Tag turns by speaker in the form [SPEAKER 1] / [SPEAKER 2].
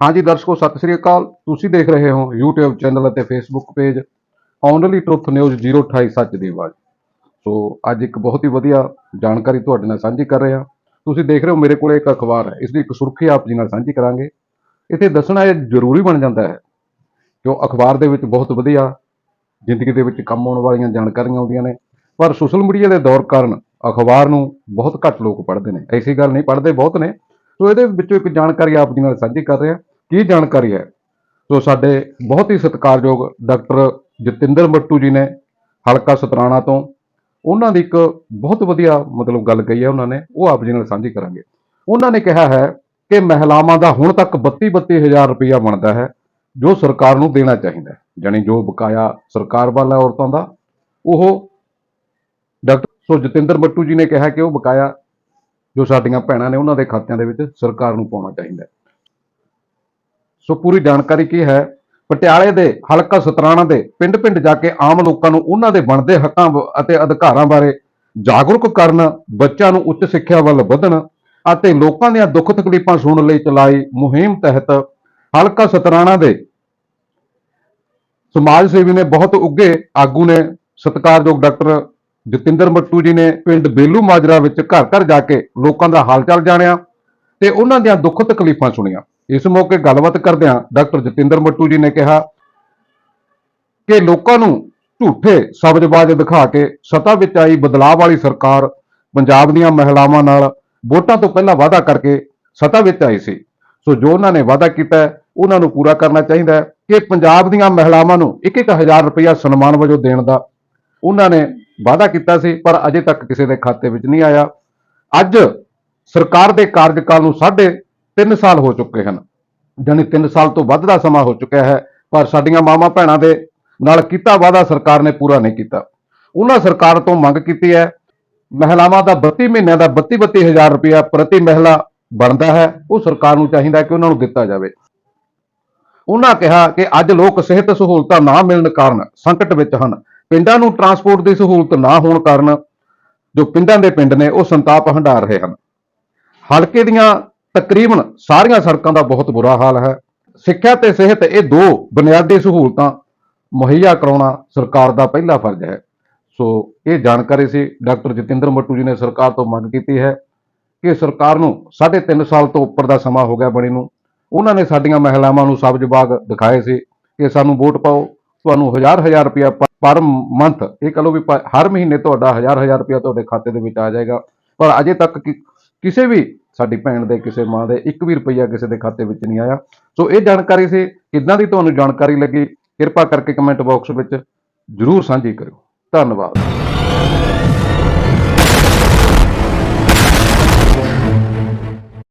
[SPEAKER 1] ਹਾਂਜੀ ਦਰਸ਼ਕੋ, ਸਤਿ ਸ੍ਰੀ ਅਕਾਲ। ਤੁਸੀਂ ਦੇਖ ਰਹੇ ਹੋ YouTube ਚੈਨਲ ਅਤੇ Facebook page only truth news 028 ਸੱਚ ਦੀ ਆਵਾਜ਼। ਸੋ ਅੱਜ ਇੱਕ ਬਹੁਤ ਹੀ ਵਧੀਆ ਜਾਣਕਾਰੀ ਤੁਹਾਡੇ ਨਾਲ ਸਾਂਝੀ ਕਰ ਰਹੇ। ਹਾਂ ਤੁਸੀਂ ਦੇਖ ਰਹੇ ਹੋ ਮੇਰੇ ਕੋਲ ਇੱਕ ਅਖਬਾਰ ਹੈ ਇਸ ਦੀ ਇੱਕ ਸੁਰਖੀ ਆਪ ਜੀ ਨਾਲ ਸਾਂਝੀ ਕਰਾਂਗੇ। ਇੱਥੇ ਦੱਸਣਾ ਇਹ ਜ਼ਰੂਰੀ ਬਣ ਜਾਂਦਾ ਹੈ ਕਿ ਉਹ ਅਖਬਾਰ ਦੇ ਵਿੱਚ ਬਹੁਤ ਵਧੀਆ ਜ਼ਿੰਦਗੀ ਦੇ ਵਿੱਚ ਕੰਮ ਆਉਣ ਵਾਲੀਆਂ ਜਾਣਕਾਰੀਆਂ ਆਉਂਦੀਆਂ ਨੇ। ਪਰ ਸੋਸ਼ਲ ਮੀਡੀਆ ਦੇ ਦੌਰ ਕਾਰਨ ਅਖਬਾਰ ਨੂੰ ਬਹੁਤ ਘੱਟ ਲੋਕ ਪੜ੍ਹਦੇ ਨੇ। ਐਸੀ ਗੱਲ ਨਹੀਂ, ਪੜ੍ਹਦੇ ਬਹੁਤ ਨੇ ਸੋ ਇਹਦੇ ਵਿੱਚੋਂ ਇੱਕ ਜਾਣਕਾਰੀ ਆਪ ਜੀ ਨਾਲ ਸਾਂਝੀ ਕਰ ਰਿਹਾ। ਕੀ ਜਾਣਕਾਰੀ ਹੈ? ਸੋ ਸਾਡੇ ਬਹੁਤ ਹੀ ਸਤਿਕਾਰਯੋਗ ਡਾਕਟਰ ਜਤਿੰਦਰ ਮੱਟੂ ਜੀ ਨੇ ਹਲਕਾ ਸਤਰਾਣਾ ਤੋਂ ਉਹਨਾਂ ਦੀ ਇੱਕ ਬਹੁਤ ਵਧੀਆ ਮਤਲਬ ਗੱਲ ਕਹੀ ਹੈ ਉਹਨਾਂ ਨੇ, ਉਹ ਆਪ ਜੀ ਨਾਲ ਸਾਂਝੀ ਕਰਾਂਗੇ। ਉਹਨਾਂ ਨੇ ਕਿਹਾ ਹੈ ਕਿ ਮਹਿਲਾਵਾਂ ਦਾ ਹੁਣ ਤੱਕ 32 32000 ਰੁਪਇਆ ਬਣਦਾ ਹੈ, ਜੋ ਸਰਕਾਰ ਨੂੰ ਦੇਣਾ ਚਾਹੀਦਾ ਹੈ। ਜਾਣੀ ਜੋ ਬਕਾਇਆ ਸਰਕਾਰ ਵਾਲਾ ਔਰਤਾਂ ਦਾ, ਉਹ ਡਾਕਟਰ ਸੋ ਜਤਿੰਦਰ ਮੱਟੂ ਜੀ ਨੇ ਕਿਹਾ ਕਿ ਉਹ ਬਕਾਇਆ ਜੋ ਸਾਡੀਆਂ ਭੈਣਾਂ ਨੇ ਉਹਨਾਂ ਦੇ ਖਾਤਿਆਂ ਦੇ ਵਿੱਚ ਸਰਕਾਰ ਨੂੰ ਪਾਉਣਾ ਚਾਹੀਦਾ ਸੋ ਪੂਰੀ ਜਾਣਕਾਰੀ ਕੀ ਹੈ? ਪਟਿਆਲੇ ਦੇ ਹਲਕਾ ਸਤਰਾਣਾ ਦੇ ਪਿੰਡ-ਪਿੰਡ ਜਾ ਕੇ ਆਮ ਲੋਕਾਂ ਨੂੰ ਉਹਨਾਂ ਦੇ ਬਣਦੇ ਹੱਕਾਂ ਅਤੇ ਅਧਿਕਾਰਾਂ ਬਾਰੇ ਜਾਗਰੂਕ ਕਰਨ, ਬੱਚਿਆਂ ਨੂੰ ਉੱਚ ਸਿੱਖਿਆ ਵੱਲ ਵਧਣ ਅਤੇ ਲੋਕਾਂ ਦੀਆਂ ਦੁੱਖ ਤਕਲੀਫਾਂ ਸੁਣਨ ਲਈ ਚਲਾਈ ਮੁਹਿੰਮ ਤਹਿਤ ਹਲਕਾ ਸਤਰਾਣਾ ਦੇ ਸਮਾਜ ਸੇਵੀ ਨੇ ਬਹੁਤ ਉੱਗੇ ਆਗੂ ਨੇ ਸਤਿਕਾਰਯੋਗ ਡਾਕਟਰ ਜਤਿੰਦਰ ਮੱਟੂ ਜੀ ਨੇ ਪਿੰਡ ਬੇਲੂ ਮਾਜਰਾ ਵਿੱਚ ਘਰ ਘਰ ਜਾ ਕੇ ਲੋਕਾਂ ਦਾ ਹਾਲ ਚਾਲ ਜਾਣਿਆ ਤੇ ਉਹਨਾਂ ਦੀਆਂ ਦੁੱਖ ਤਕਲੀਫਾਂ ਸੁਣੀਆਂ। ਇਸ ਮੌਕੇ ਗੱਲਬਾਤ ਕਰਦਿਆਂ ਡਾਕਟਰ ਜਤਿੰਦਰ ਮੱਟੂ ਜੀ ਨੇ ਕਿਹਾ ਕਿ ਲੋਕਾਂ ਨੂੰ ਝੂਠੇ ਸਬਜ਼ਬਾਜ਼ ਦਿਖਾ ਕੇ ਸੱਤਾ ਵਿੱਚ ਆਈ ਬਦਲਾਅ ਵਾਲੀ ਸਰਕਾਰ ਪੰਜਾਬ ਦੀਆਂ ਮਹਿਲਾਵਾਂ ਨਾਲ ਵੋਟਾਂ ਤੋਂ ਪਹਿਲਾਂ ਵਾਅਦਾ ਕਰਕੇ ਸੱਤਾ ਵਿੱਚ ਆਈ ਸੀ। ਸੋ ਜੋ ਉਹਨਾਂ ਨੇ ਵਾਅਦਾ ਕੀਤਾ ਉਹਨਾਂ ਨੂੰ ਪੂਰਾ ਕਰਨਾ ਚਾਹੀਦਾ ਹੈ ਕਿ ਪੰਜਾਬ ਦੀਆਂ ਮਹਿਲਾਵਾਂ ਨੂੰ 1-1000 ਰੁਪਇਆ ਸਨਮਾਨ ਵਜੋਂ ਦੇਣ ਦਾ। ਉਹਨਾਂ ਨੇ ਵਾਅਦਾ ਕੀਤਾ ਸੀ, ਪਰ ਅਜੇ ਤੱਕ ਕਿਸੇ ਦੇ ਖਾਤੇ ਵਿੱਚ ਨਹੀਂ ਆਇਆ। ਅੱਜ ਸਰਕਾਰ ਦੇ ਕਾਰਜਕਾਲ ਨੂੰ ਸਾਢੇ 3 ਸਾਲ ਹੋ ਚੁੱਕੇ ਹਨ। ਜਾਣੀ 3 ਸਾਲ ਤੋਂ ਵੱਧ ਦਾ ਸਮਾਂ ਹੋ ਚੁੱਕਿਆ ਹੈ, ਪਰ ਸਾਡੀਆਂ ਮਾਵਾਂ ਭੈਣਾਂ ਦੇ ਨਾਲ ਕੀਤਾ ਵਾਅਦਾ ਸਰਕਾਰ ਨੇ ਪੂਰਾ ਨਹੀਂ ਕੀਤਾ। ਉਹਨਾਂ ਸਰਕਾਰ ਤੋਂ ਮੰਗ ਕੀਤੀ ਹੈ, ਮਹਿਲਾਵਾਂ ਦਾ 32 ਮਹੀਨਿਆਂ ਦਾ 32 32000 ਰੁਪਇਆ ਪ੍ਰਤੀ ਮਹਿਲਾ ਬਣਦਾ ਹੈ, ਉਹ ਸਰਕਾਰ ਨੂੰ ਚਾਹੀਦਾ ਕਿ ਉਹਨਾਂ ਨੂੰ ਦਿੱਤਾ ਜਾਵੇ। ਉਹਨਾਂ ਕਿਹਾ ਕਿ ਅੱਜ ਲੋਕ ਸਿਹਤ ਸਹੂਲਤਾਂ ਨਾ ਮਿਲਣ ਕਾਰਨ ਸੰਕਟ ਵਿੱਚ ਹਨ। ਪਿੰਡਾਂ ਨੂੰ ਟਰਾਂਸਪੋਰਟ ਦੀ ਸਹੂਲਤ ਨਾ ਹੋਣ ਕਾਰਨ ਜੋ ਪਿੰਡਾਂ ਦੇ ਪਿੰਡ ਨੇ ਉਹ ਸੰਤਾਪ ਹੰਢਾ ਰਹੇ ਹਨ। ਹਲਕੇ ਦੀਆਂ ਤਕਰੀਬਨ ਸਾਰੀਆਂ ਸੜਕਾਂ ਦਾ ਬਹੁਤ ਬੁਰਾ ਹਾਲ ਹੈ। ਸਿੱਖਿਆ ਤੇ ਸਿਹਤ ਇਹ ਦੋ ਬੁਨਿਆਦੀ ਸਹੂਲਤਾਂ ਮੁਹੱਈਆ ਕਰਾਉਣਾ ਸਰਕਾਰ ਦਾ ਪਹਿਲਾ ਫਰਜ਼ ਹੈ। ਸੋ ਇਹ ਜਾਣਕਾਰੀ ਸੀ ਡਾਕਟਰ ਜਤਿੰਦਰ ਮੱਟੂ ਜੀ ਨੇ ਸਰਕਾਰ ਤੋਂ ਮੰਗ ਕੀਤੀ ਹੈ ਕਿ ਸਰਕਾਰ ਨੂੰ 3.5 ਸਾਲ ਤੋਂ ਉੱਪਰ ਦਾ ਸਮਾਂ ਹੋ ਗਿਆ ਬਣੀ ਨੂੰ। ਉਹਨਾਂ ਨੇ ਸਾਡੀਆਂ ਮਹਿਲਾਵਾਂ ਨੂੰ ਸਬਜ਼ ਬਾਗ ਦਿਖਾਏ ਸੀ। ਕਿ ਸਾਨੂੰ ਵੋਟ ਪਾਓ। ਤੁਹਾਨੂੰ ਹਜ਼ਾਰ ਹਜ਼ਾਰ ਰੁਪਇਆ ਪਰ ਮੰਥ ਇਹ ਕਹ ਲਓ ਵੀ ਹਰ ਮਹੀਨੇ ਤੁਹਾਡਾ ਹਜ਼ਾਰ ਹਜ਼ਾਰ ਰੁਪਇਆ ਤੁਹਾਡੇ ਖਾਤੇ ਦੇ ਵਿੱਚ ਆ ਜਾਏਗਾ। ਪਰ ਅਜੇ ਤੱਕ ਕਿ- ਕਿਸੇ ਵੀ ਸਾਡੀ ਭੈਣ ਦੇ, ਕਿਸੇ ਮਾਂ ਦੇ ਇੱਕ ਵੀ ਰੁਪਈਆ ਕਿਸੇ ਦੇ ਖਾਤੇ ਵਿੱਚ ਨਹੀਂ ਆਇਆ। ਸੋ ਇਹ ਜਾਣਕਾਰੀ ਸੀ, ਕਿੱਦਾਂ ਦੀ ਤੁਹਾਨੂੰ ਜਾਣਕਾਰੀ ਲੱਗੀ? ਕਿਰਪਾ ਕਰਕੇ ਕਮੈਂਟ ਬਾਕਸ ਵਿੱਚ ਜਰੂਰ ਸਾਂਝੀ ਕਰਿਓ। ਧੰਨਵਾਦ।